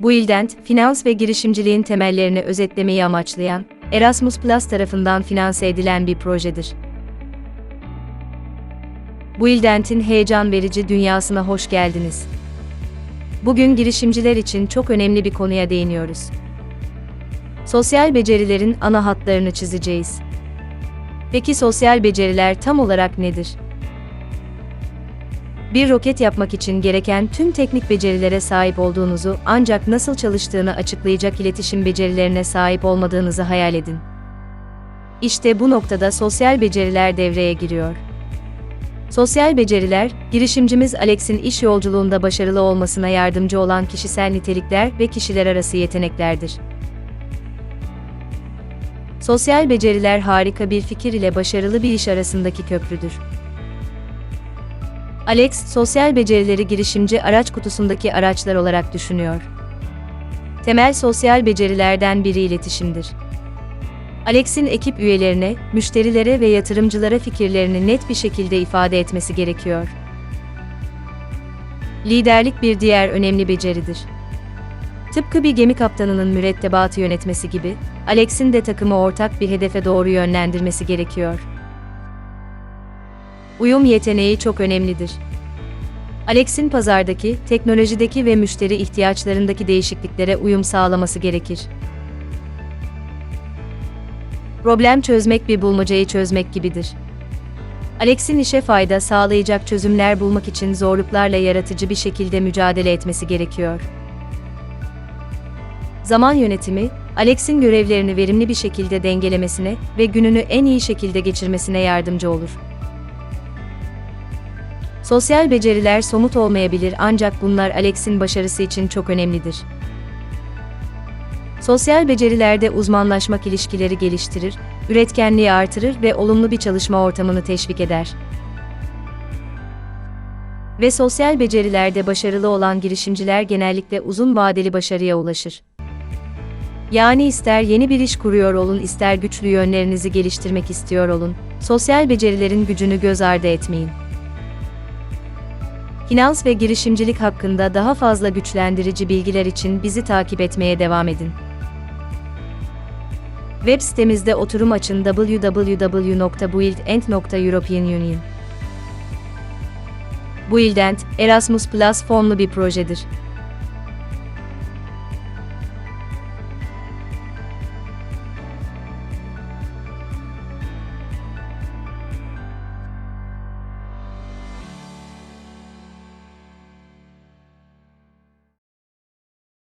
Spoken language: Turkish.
Bu ildent, finans ve girişimciliğin temellerini özetlemeyi amaçlayan, Erasmus Plus tarafından finanse edilen bir projedir. Bu ildentin heyecan verici dünyasına hoş geldiniz. Bugün girişimciler için çok önemli bir konuya değiniyoruz. Sosyal becerilerin ana hatlarını çizeceğiz. Peki sosyal beceriler tam olarak nedir? Bir roket yapmak için gereken tüm teknik becerilere sahip olduğunuzu ancak nasıl çalıştığını açıklayacak iletişim becerilerine sahip olmadığınızı hayal edin. İşte bu noktada sosyal beceriler devreye giriyor. Sosyal beceriler, girişimcimiz Alex'in iş yolculuğunda başarılı olmasına yardımcı olan kişisel nitelikler ve kişiler arası yeteneklerdir. Sosyal beceriler harika bir fikir ile başarılı bir iş arasındaki köprüdür. Alex, sosyal becerileri girişimci araç kutusundaki araçlar olarak düşünüyor. Temel sosyal becerilerden biri iletişimdir. Alex'in ekip üyelerine, müşterilere ve yatırımcılara fikirlerini net bir şekilde ifade etmesi gerekiyor. Liderlik bir diğer önemli beceridir. Tıpkı bir gemi kaptanının mürettebatı yönetmesi gibi, Alex'in de takımı ortak bir hedefe doğru yönlendirmesi gerekiyor. Uyum yeteneği çok önemlidir. Alex'in pazardaki, teknolojideki ve müşteri ihtiyaçlarındaki değişikliklere uyum sağlaması gerekir. Problem çözmek bir bulmacayı çözmek gibidir. Alex'in işe fayda sağlayacak çözümler bulmak için zorluklarla yaratıcı bir şekilde mücadele etmesi gerekiyor. Zaman yönetimi, Alex'in görevlerini verimli bir şekilde dengelemesine ve gününü en iyi şekilde geçirmesine yardımcı olur. Sosyal beceriler somut olmayabilir ancak bunlar Alex'in başarısı için çok önemlidir. Sosyal becerilerde uzmanlaşmak ilişkileri geliştirir, üretkenliği artırır ve olumlu bir çalışma ortamını teşvik eder. Ve sosyal becerilerde başarılı olan girişimciler genellikle uzun vadeli başarıya ulaşır. Yani ister yeni bir iş kuruyor olun ister güçlü yönlerinizi geliştirmek istiyor olun, sosyal becerilerin gücünü göz ardı etmeyin. Finans ve girişimcilik hakkında daha fazla güçlendirici bilgiler için bizi takip etmeye devam edin. Web sitemizde oturum açın www.buildend.european Union. Buildend, Erasmus Plus fonlu bir projedir.